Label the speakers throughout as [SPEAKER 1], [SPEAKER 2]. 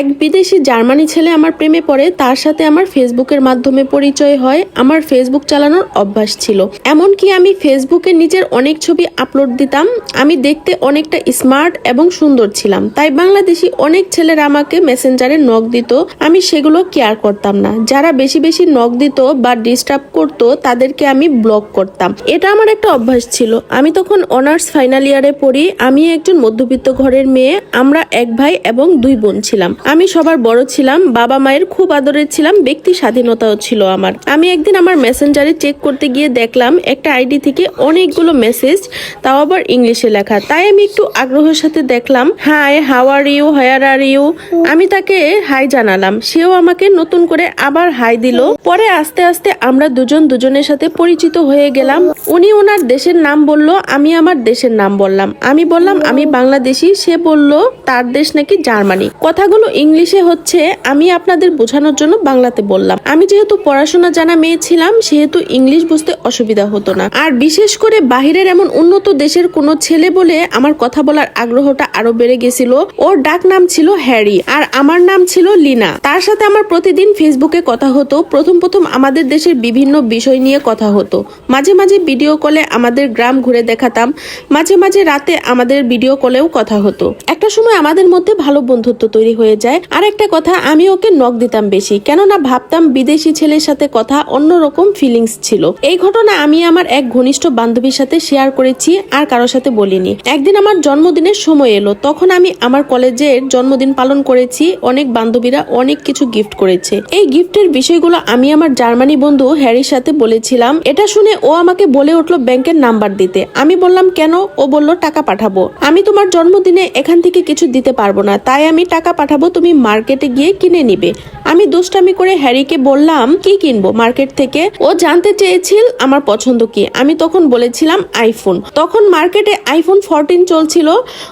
[SPEAKER 1] এক বিদেশি জার্মানি ছেলে আমার প্রেমে পড়ে, তার সাথে আমার ফেসবুকের মাধ্যমে পরিচয় হয়। আমার ফেসবুক চালানোর অভ্যাস ছিল। এমনকি আমি ফেসবুকে নিজের অনেক ছবি আপলোড দিতাম। আমি দেখতে অনেকটা স্মার্ট এবং সুন্দর ছিলাম। তাই বাংলাদেশি অনেক ছেলেরা আমাকে মেসেঞ্জারে নখ দিত। আমি সেগুলো কেয়ার করতাম না। যারা বেশি বেশি নখ দিত বা ডিস্টার্ব করত, তাদেরকে আমি ব্লক করতাম। এটা আমার একটা অভ্যাস ছিল। আমি তখন অনার্স ফাইনাল ইয়ারে পড়ি। আমি একজন মধ্যবিত্ত ঘরের মেয়ে। আমরা এক ভাই এবং দুই বোন ছিলাম। আমি সবার বড় ছিলাম, বাবা মায়ের খুব আদরের ছিলাম, ব্যক্তি স্বাধীনতাও ছিল আমার। আমি একদিন আমার মেসেঞ্জারে চেক করতে গিয়ে দেখলাম একটা আইডি থেকে অনেকগুলো মেসেজ, তাও আবার ইংলিশে লেখা। তাই আমি একটু আগ্রহের সাথে দেখলাম, hi how are you? Higher are you? আমি তাকে হাই জানালাম। সেও আমাকে নতুন করে আবার হাই দিল। পরে আস্তে আস্তে আমরা দুজন দুজনের সাথে পরিচিত হয়ে গেলাম। উনি ওনার দেশের নাম বলল, আমি আমার দেশের নাম বললাম। আমি বললাম, আমি বাংলাদেশি? সে বলল, তার দেশ নাকি জার্মানি। কথাগুলো ইংলিশে হচ্ছে, আমি আপনাদের বোঝানোর জন্য বাংলাতে বললাম। আমি যেহেতু পড়াশোনা জানা মেয়ে ছিলাম, সেহেতু ইংলিশ বুঝতে অসুবিধা হতো না। আর বিশেষ করে বাহিরের এমন উন্নত দেশের কোনো ছেলে বলে আমার কথা বলার আগ্রহটা আরও বেড়ে গেছিল। ওর ডাক নাম ছিল হ্যারি আর আমার নাম ছিল লিনা। তার সাথে আমার প্রতিদিন ফেসবুকে কথা হতো। প্রথম প্রথম আমাদের দেশের বিভিন্ন বিষয় নিয়ে কথা হতো। মাঝে মাঝে ভিডিও কলে আমাদের গ্রাম ঘুরে দেখাতাম। মাঝে মাঝে রাতে আমাদের ভিডিও কলেও কথা হতো। একটা সময় আমাদের মধ্যে ভালো বন্ধুত্ব তৈরি হয়ে যায়। আর একটা কথা, আমি ওকে নক দিতাম বেশি, কেননা ভাবতাম বিদেশি ছেলের সাথে কথা অন্যরকম ফিলিংস ছিল। এই ঘটনা আমি আমার এক ঘনিষ্ঠ বান্ধবীর সাথে শেয়ার করেছি আর কারোর সাথে বলিনি। একদিন আমার জন্মদিনের সময় এলো, তখন আমি আমার কলেজের জন্মদিন পালন করেছি, অনেক বান্ধবীরা অনেক কিছু গিফট করেছে। এই গিফটের বিষয়গুলো আমি আমার জার্মানি বন্ধু হ্যারির সাথে বলেছিলাম, এটা শুনে ও আমাকে বলে উঠল ব্যাংকের নাম্বার দিতে। আমি বললাম, কেন? ও বলল, টাকা পাঠাবো। আমি তোমার জন্মদিনে এখান থেকে কিছু দিতে পারব না, তাই আমি টাকা পাঠাবো তুমি মার্কেটে গিয়ে কিনে নিবে। আমি দুষ্টামি করে হ্যারিকে বললাম, কি কিনবো মার্কেট থেকে? ও জানতে চেয়েছিল আমার পছন্দ কি। আমি তখন বলেছিলাম, আইফোন। তখন মার্কেটে আইফোন ফোরটিন চলছিল।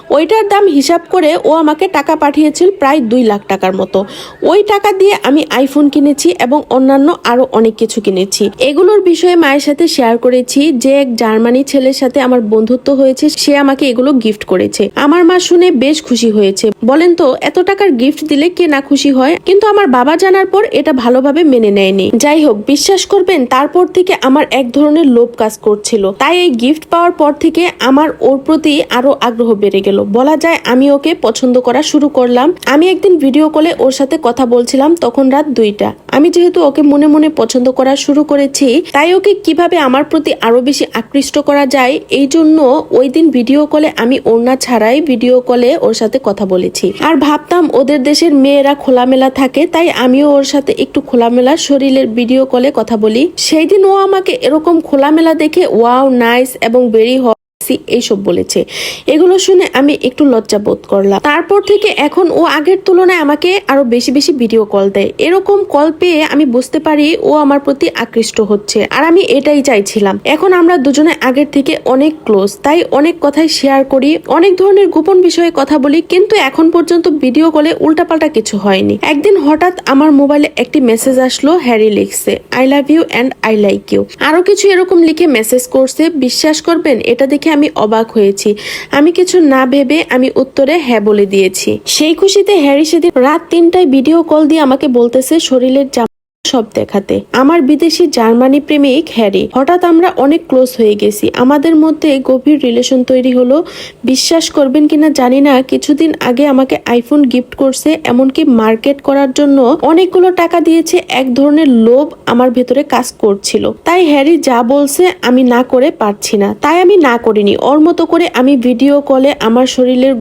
[SPEAKER 1] ওইটার দাম হিসাব করে ও আমাকে টাকা পাঠিয়েছিল প্রায় দুই লাখ টাকার মতো। ওই টাকা দিয়ে আমি আইফোন কিনেছি এবং অন্যান্য আরও অনেক কিছু কিনেছি। এগুলোর বিষয়ে মায়ের সাথে শেয়ার করেছি। যে এক জার্মানি ছেলের সাথে আমার বন্ধুত্ব হয়েছে, সে আমাকে এগুলো গিফট করেছে। আমার মা শুনে বেশ খুশি হয়েছে। বলেন তো, এত টাকার গিফট দিলে কে না খুশি হয়, কিন্তু আমার বাবা জানার পর এটা ভালোভাবে মেনে নেয়নি। যাই হোক, বিশ্বাস করবেন, তারপর থেকে আমার এক ধরনের লোভ কাজ করছিল। তাই এই গিফট পাওয়ার পর থেকে আমার ওর প্রতি আরও আগ্রহ বেড়ে গেল। বলা যায়, আমি ওকে পছন্দ করা শুরু করলাম। আমি একদিন ভিডিও কলে ওর সাথে কথা বলছিলাম, তখন রাত দুইটা। আমি যেহেতু ওকে মনে মনে পছন্দ করা শুরু করেছি, তাই ওকে কীভাবে আমার প্রতি আরও বেশি আকৃষ্ট করা যায়, এই জন্য ওই দিন ভিডিও কলে আমি ওড়না ছাড়াই ভিডিও কলে ওর সাথে কথা বলেছি। আর ভাবতাম ওদের দেশের মেয়েরা খোলামেলা থাকে, তাই আমিও ওর সাথে একটু খোলামেলা শরীরের ভিডিও কলে কথা বলি। সেই দিন ও আমাকে এরকম খোলামেলা দেখে ওয়াও নাইস এবং বেরি সি এইসব বলেছে। এগুলো শুনে আমি একটু লজ্জা বোধ করলাম। তারপর থেকে এখন ও আগের তুলনায় আমাকে আরও বেশি বেশি ভিডিও কল দেয়। এরকম কল পেয়ে আমি বুঝতে পারি ও আমার প্রতি আকৃষ্ট হচ্ছে। আর আমি এটাই চাইছিলাম। এখন আমরা দুজনে আগের থেকে অনেক ক্লোজ তাই অনেক কথাই শেয়ার করি, অনেক ধরনের গোপন বিষয়ে কথা বলি, কিন্তু এখন পর্যন্ত ভিডিও কলে উল্টাপাল্টা কিছু হয়নি। একদিন হঠাৎ আমার মোবাইলে একটি মেসেজ আসলো, হ্যারি লিখছে I love you and I like you আরও কিছু এরকম লিখে মেসেজ করছে, বিশ্বাস করবেন, এটা দেখে আমি অবাক হয়েছি। আমি কিছু না ভেবে আমি উত্তরে হ্যাঁ বলে দিয়েছি। সেই খুশিতে হ্যারি সেদিন রাত তিনটায় ভিডিও কল দিয়ে আমাকে বলতেছে শরীরের সব দেখাতে। আমার বিদেশি জার্মানি প্রেমিক হ্যারি, হঠাৎ আমরা অনেক ক্লোজ হয়ে গেছি। আমাদের মধ্যে গভীর রিলেশন তৈরি হলো। বিশ্বাস করবেন কিনা জানি না, কিছুদিন আগে আমাকে আইফোন গিফট করছে, এমনকি মার্কেট করার জন্য অনেকগুলো টাকা দিয়েছে, এক ধরনের লোভ আমার ভেতরে কাজ করছিল। তাই হ্যারি যা বলছে আমি না করে পারছি না। তাই আমি না করিনি। ওর মতো করে আমি ভিডিও কলে আমার শরীরের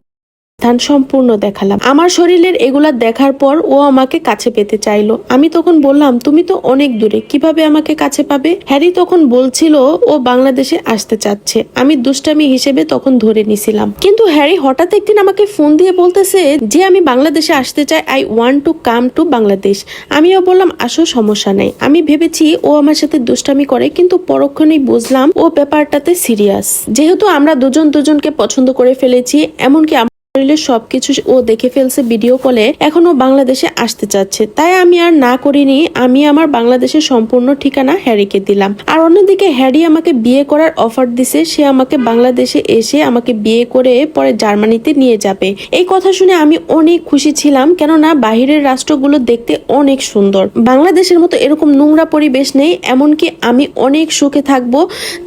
[SPEAKER 1] স্থান সম্পূর্ণ দেখালাম। আমার শরীরের এগুলা দেখার পর ও আমাকে কাছে পেতে চাইলো। আমি তখন বললাম, তুমি তো অনেক দূরে, কীভাবে আমাকে কাছে পাবে? হ্যারি তখন বলছিল, ও বাংলাদেশে আসতে চাচ্ছে। আমি দুষ্টামি হিসেবে তখন ধরে নিছিলাম। কিন্তু হ্যারি হঠাৎ একদিন আমাকে ফোন দিয়ে বলতেছে যে, আমি বাংলাদেশে আসতে চাই, I want to come to Bangladesh. আমিও বললাম, আসো, সমস্যা নেই। আমি ভেবেছি ও আমার সাথে দুষ্টামি করে, কিন্তু পরক্ষণেই বুঝলাম ও ব্যাপারটাতে সিরিয়াস। যেহেতু আমরা দুজন দুজনকে পছন্দ করে ফেলেছি, এমনকি শরীরের সবকিছু ও দেখে ফেলছে ভিডিও কলে এখন বাংলাদেশে আসতে চাচ্ছে। তাই আমি আর না করিনি, আমি আমার বাংলাদেশের সম্পূর্ণ ঠিকানা হ্যারিকে দিলাম। আর অন্যদিকে হ্যারি আমাকে বিয়ে করার অফার দিছে, সে আমাকে বাংলাদেশে এসে আমাকে বিয়ে করে পরে জার্মানিতে নিয়ে যাবে। এই কথা শুনে আমি অনেক খুশি ছিলাম, কেননা বাহিরের রাষ্ট্রগুলো দেখতে অনেক সুন্দর। বাংলাদেশের মতো এরকম নোংরা পরিবেশ নেই, এমনকি আমি অনেক সুখে থাকব,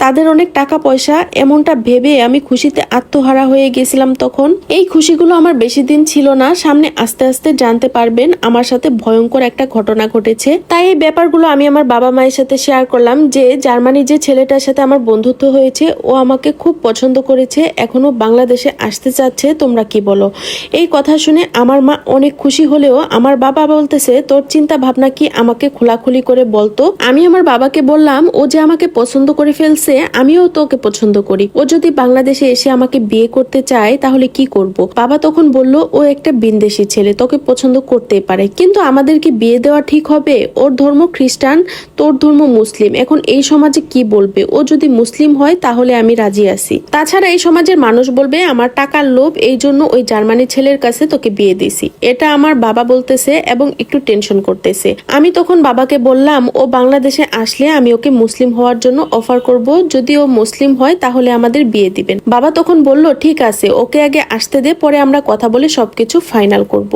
[SPEAKER 1] তাদের অনেক টাকা পয়সা, এমনটা ভেবে আমি খুশিতে আত্মহারা হয়ে গেছিলাম তখন। এই খুশিগুলো আমার বেশি দিন ছিল না। সামনে আস্তে আস্তে জানতে পারবেন আমার সাথে ভয়ঙ্কর একটা ঘটনা ঘটেছে। তাই এই ব্যাপারগুলো আমি আমার বাবা মায়ের সাথে শেয়ার করলাম যে জার্মানি যে ছেলেটার সাথে আমার বন্ধুত্ব হয়েছে, ও আমাকে খুব পছন্দ করেছে এখনও বাংলাদেশে আসতে চাচ্ছে, তোমরা কি বলো? এই কথা শুনে আমার মা অনেক খুশি হলেও আমার বাবা বলতেছে, তোর চিন্তা ভাবনা কি আমাকে খোলাখুলি করে বলতো? আমি আমার বাবাকে বললাম, ও যে আমাকে পছন্দ করে ফেলছে, আমিও তো ওকে পছন্দ করি। ও যদি বাংলাদেশে এসে আমাকে বিয়ে করতে চায়, তাহলে কি করব? বাবা তখন বলল, ও একটা বিন্দেশি ছেলে, তোকে পছন্দ করতেই পারে। কিন্তু আমাদের কি বিয়ে দেওয়া ঠিক হবে? ওর ধর্ম খ্রিস্টান, তোর ধর্ম মুসলিম। এখন এই সমাজে কি বলবে? ও যদি মুসলিম হয়, তাহলে আমি রাজি আছি। তাছাড়া এই সমাজের মানুষ বলবে, আমার টাকার লোভ এই জন্য ওই জার্মানি ছেলের কাছে তোকে বিয়ে দিছি এটা আমার বাবা বলতেছে এবং একটু টেনশন করতেছে। আমি তখন বাবাকে বললাম, ও বাংলাদেশে আসলে আমি ওকে মুসলিম হওয়ার জন্য অফার করব। যদি ও মুসলিম হয়, তাহলে আমাদের বিয়ে দিবেন। বাবা তখন বলল, ঠিক আছে, ওকে আগে আসতে দে পরে আমরা কথা বলে সবকিছু ফাইনাল করব।